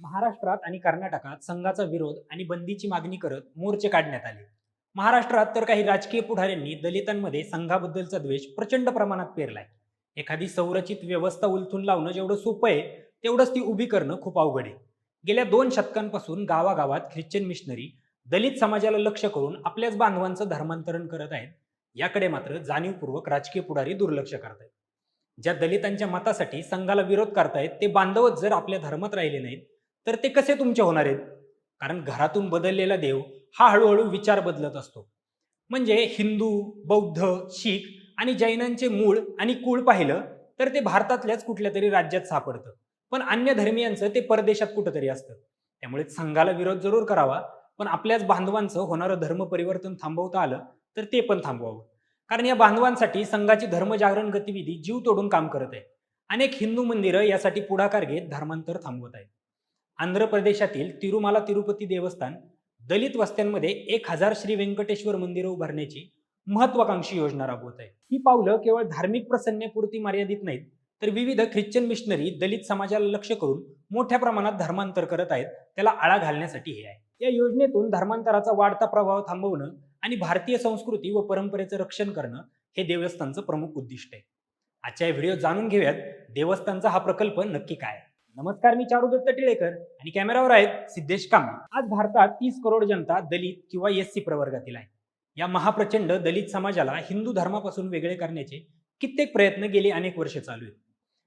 महाराष्ट्रात आणि कर्नाटकात संघाचा विरोध आणि बंदीची मागणी करत मोर्चे काढण्यात आले. महाराष्ट्रात तर काही राजकीय पुढाऱ्यांनी दलितांमध्ये संघाबद्दलचा द्वेष प्रचंड प्रमाणात पेरलाय. एखादी संरचित व्यवस्था उलथून लावणं जेवढं सोपं आहे तेवढंच ती उभी करणं खूप अवघड आहे. गेल्या दोन शतकांपासून गावागावात ख्रिश्चन मिशनरी दलित समाजाला लक्ष करून आपल्याच बांधवांचं धर्मांतरण करत आहेत याकडे मात्र जाणीवपूर्वक राजकीय पुढारी दुर्लक्ष करत आहेत ज्या दलितांच्या मतासाठी संघाला विरोध करतायत ते बांधवच जर आपल्या धर्मात राहिले नाहीत तर ते कसे तुमचे होणार आहेत? कारण घरातून बदललेला देव हा हळूहळू विचार बदलत असतो. म्हणजे हिंदू बौद्ध शीख आणि जैनांचे मूळ आणि कुळ पाहिलं तर ते भारतातल्याच कुठल्या तरी राज्यात सापडतं. पण अन्य धर्मियांचं ते परदेशात कुठंतरी असतं. त्यामुळे संघाला विरोध जरूर करावा पण आपल्याच बांधवांचं होणारं धर्म परिवर्तन थांबवता आलं तर ते पण थांबवावं. कारण या बांधवांसाठी संघाची धर्मजागरण गतिविधी जीव तोडून काम करत आहे. अनेक हिंदू मंदिरं यासाठी पुढाकार घेत धर्मांतर थांबवत आहेत. आंध्र प्रदेशातील तिरुमाला तिरुपती देवस्थान दलित वस्त्यांमध्ये एक हजार श्री व्यंकटेश्वर मंदिरं उभारण्याची महत्वाकांक्षी योजना राबवत आहे. ही पावलं केवळ धार्मिक प्रसन्नेपुरती मर्यादित नाहीत तर विविध ख्रिश्चन मिशनरी दलित समाजाला लक्ष करून मोठ्या प्रमाणात धर्मांतर करत आहेत त्याला आळा घालण्यासाठी हे आहे. या योजनेतून धर्मांतराचा वाढता प्रभाव थांबवणं आणि भारतीय संस्कृती व परंपरेचं रक्षण करणं हे देवस्थानचं प्रमुख उद्दिष्ट आहे. आजच्या व्हिडिओ जाणून घेऊयात देवस्थानचा हा प्रकल्प नक्की काय आहे. नमस्कार मी चारुदत्त टिळेकर आणि कॅमेरावर आहेत सिद्धेश कांबळे. आज भारतात तीस करोड जनता दलित किंवा एस सी प्रवर्गातील आहे. या महाप्रचंड दलित समाजाला हिंदू धर्मापासून वेगळे करण्याचे कित्येक प्रयत्न गेली अनेक वर्षे चालू आहेत.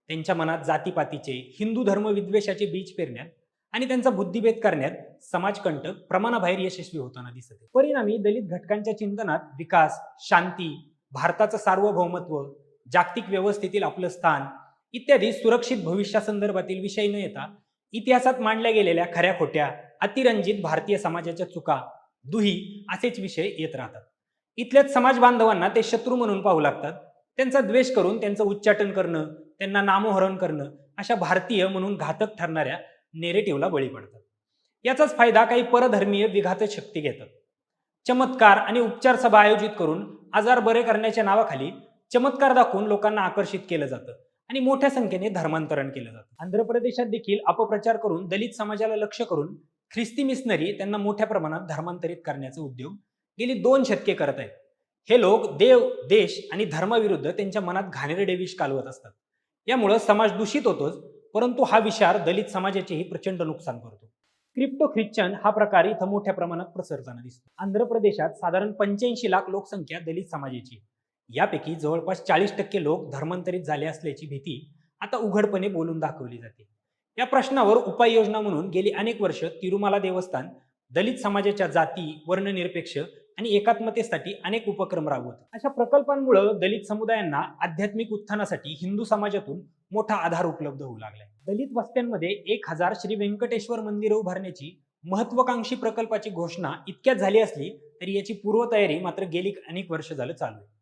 त्यांच्या मनात जातीपातीचे हिंदू धर्म विद्वेषाचे बीज पेरण्यात आणि त्यांचा बुद्धिभेद करण्यात समाजकंटक प्रमाणाबाहेर यशस्वी होताना दिसत आहे परिणामी दलित घटकांच्या चिंतनात विकास शांती भारताचं सार्वभौमत्व जागतिक व्यवस्थेतील आपलं स्थान इत्यादी सुरक्षित भविष्यासंदर्भातील विषय न येता इतिहासात मांडल्या गेलेल्या खऱ्या खोट्या अतिरंजित भारतीय समाजाच्या चुका दुही असेच विषय येत राहतात. इथल्याच समाज बांधवांना ते शत्रू म्हणून पाहू लागतात. त्यांचा द्वेष करून त्यांचं उच्चाटन करणं त्यांना नामोहरण करणं अशा भारतीय म्हणून घातक ठरणाऱ्या नेरेटिव्हला बळी पडतात. याचाच फायदा काही परधर्मीय विघातक शक्ती घेतात. चमत्कार आणि उपचार सभा आयोजित करून आजार बरे करण्याच्या नावाखाली चमत्कार दाखवून लोकांना आकर्षित केलं जातं. आणि मोठ्या संख्येने धर्मांतरण केलं जातं. आंध्र प्रदेशात देखील अपप्रचार करून दलित समाजाला लक्ष करून ख्रिस्ती मिशनरी त्यांना मोठ्या प्रमाणात धर्मांतरित करण्याचा उद्योग गेली दोन शतके करत आहेत. हे लोक देव देश आणि धर्माविरुद्ध त्यांच्या मनात घाणेरडे विष कालवत असतात. यामुळं समाज दूषित होतोच परंतु हा विचार दलित समाजाचेही प्रचंड नुकसान करतो. क्रिप्टो ख्रिश्चन हा प्रकार इथं मोठ्या प्रमाणात प्रसरताना दिसतो. आंध्र प्रदेशात साधारण पंच्याऐंशी लाख लोकसंख्या दलित समाजाची आहे. यापैकी जवळपास चाळीस टक्के लोक धर्मांतरित झाले असल्याची भीती आता उघडपणे बोलून दाखवली जाते. या प्रश्नावर उपाययोजना म्हणून गेली अनेक वर्ष तिरुमाला देवस्थान दलित समाजाच्या जाती वर्णनिरपेक्ष आणि एकात्मतेसाठी अनेक उपक्रम राबवत. अशा प्रकल्पांमुळे दलित समुदायांना आध्यात्मिक उत्थानासाठी हिंदू समाजातून मोठा आधार उपलब्ध होऊ लागलाय. दलित वस्त्यांमध्ये एक हजार श्री व्यंकटेश्वर मंदिरं उभारण्याची महत्वाकांक्षी प्रकल्पाची घोषणा इतक्यात झाली असली तरी याची पूर्वतयारी मात्र गेली अनेक वर्ष झालं चालू आहे.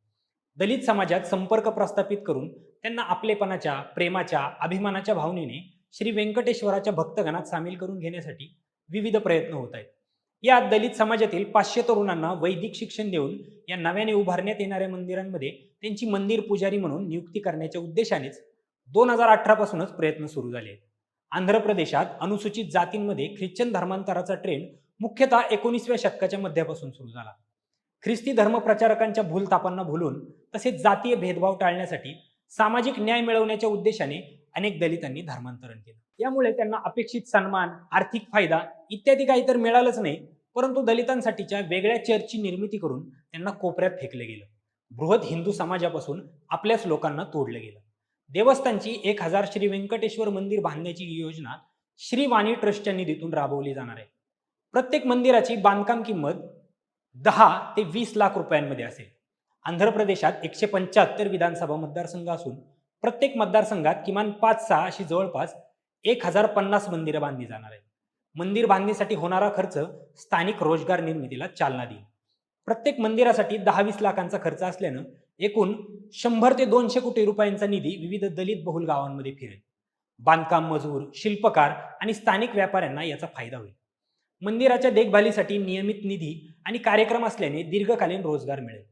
दलित समाजात संपर्क प्रस्थापित करून त्यांना आपलेपणाच्या प्रेमाच्या अभिमानाच्या भावनेने श्री व्यंकटेश्वराच्या भक्तगणात सामील करून घेण्यासाठी विविध प्रयत्न होत आहेत. यात दलित समाजातील पाचशे तरुणांना वैदिक शिक्षण देऊन या नव्याने उभारण्यात येणाऱ्या मंदिरांमध्ये त्यांची मंदिर पुजारी म्हणून नियुक्ती करण्याच्या उद्देशानेच दोन हजार अठरापासूनच प्रयत्न सुरू झाले आहेत. आंध्र प्रदेशात अनुसूचित जातींमध्ये ख्रिश्चन धर्मांतराचा ट्रेंड मुख्यतः एकोणीसव्या शतकाच्या मध्यापासून सुरू झाला. ख्रिस्ती धर्मप्रचारकांच्या भूलतापांना भुलून तसेच जातीय भेदभाव टाळण्यासाठी सामाजिक न्याय मिळवण्याच्या उद्देशाने अनेक दलितांनी धर्मांतरण केलं. यामुळे त्यांना अपेक्षित सन्मान आर्थिक फायदा इत्यादी काही तर मिळालंच नाही परंतु दलितांसाठीच्या वेगळ्या चर्चची निर्मिती करून त्यांना कोपऱ्यात फेकलं गेलं. बृहत हिंदू समाजापासून आपल्याच लोकांना तोडलं गेलं. देवस्थानची एक हजार श्री व्यंकटेश्वर मंदिर बांधण्याची योजना श्री वाणी ट्रस्टच्या निधीतून राबवली जाणार आहे. प्रत्येक मंदिराची बांधकाम किंमत दहा ते वीस लाख रुपयांमध्ये असेल. आंध्र प्रदेशात एकशे पंच्याहत्तर विधानसभा मतदारसंघ असून प्रत्येक मतदारसंघात किमान पाच सहा अशी जवळपास एक हजार पन्नास मंदिरं बांधली जाणार आहेत. मंदिर बांधणीसाठी होणारा खर्च स्थानिक रोजगार निर्मितीला चालना देईल. प्रत्येक मंदिरासाठी दहा वीस लाखांचा खर्च असल्यानं एकूण शंभर ते दोनशे कोटी रुपयांचा निधी विविध दलित बहुल गावांमध्ये फिरेल. बांधकाम मजूर शिल्पकार आणि स्थानिक व्यापाऱ्यांना याचा फायदा होईल. मंदिराच्या देखभालीसाठी नियमित निधी आणि कार्यक्रम असल्याने दीर्घकालीन रोजगार मिळेल.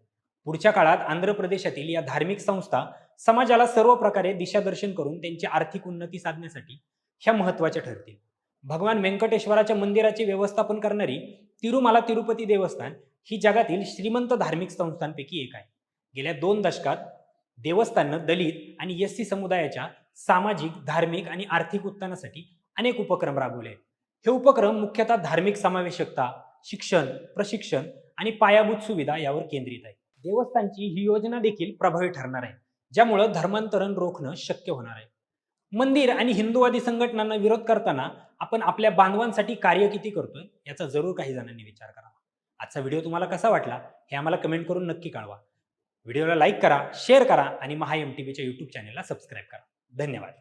पुढच्या काळात आंध्र प्रदेशातील या धार्मिक संस्था समाजाला सर्व प्रकारे दिशादर्शन करून त्यांची आर्थिक उन्नती साधण्यासाठी ह्या महत्त्वाच्या ठरतील. भगवान व्यंकटेश्वराच्या मंदिराचे व्यवस्थापन करणारी तिरुमाला तिरुपती देवस्थान ही जगातील श्रीमंत धार्मिक संस्थांपैकी एक आहे. गेल्या दोन दशकात देवस्थाननं दलित आणि एस सी समुदायाच्या सामाजिक धार्मिक आणि आर्थिक उत्थानासाठी अनेक उपक्रम राबवले आहेत. हे उपक्रम मुख्यतः धार्मिक समावेशकता शिक्षण प्रशिक्षण आणि पायाभूत सुविधा यावर केंद्रित आहे. देवस्थानची ही योजना देखील प्रभावी ठरणार आहे ज्यामुळं धर्मांतरण रोखणं शक्य होणार आहे. मंदिर आणि हिंदूवादी संघटनांना विरोध करताना आपण आपल्या बांधवांसाठी कार्य किती करतोय याचा जरूर काही जणांनी विचार करावा. आजचा व्हिडिओ तुम्हाला कसा वाटला हे आम्हाला कमेंट करून नक्की कळवा. व्हिडिओला लाईक करा शेअर करा आणि महा एम टी व्हीच्या यूट्यूब चॅनेलला सबस्क्राईब करा. धन्यवाद.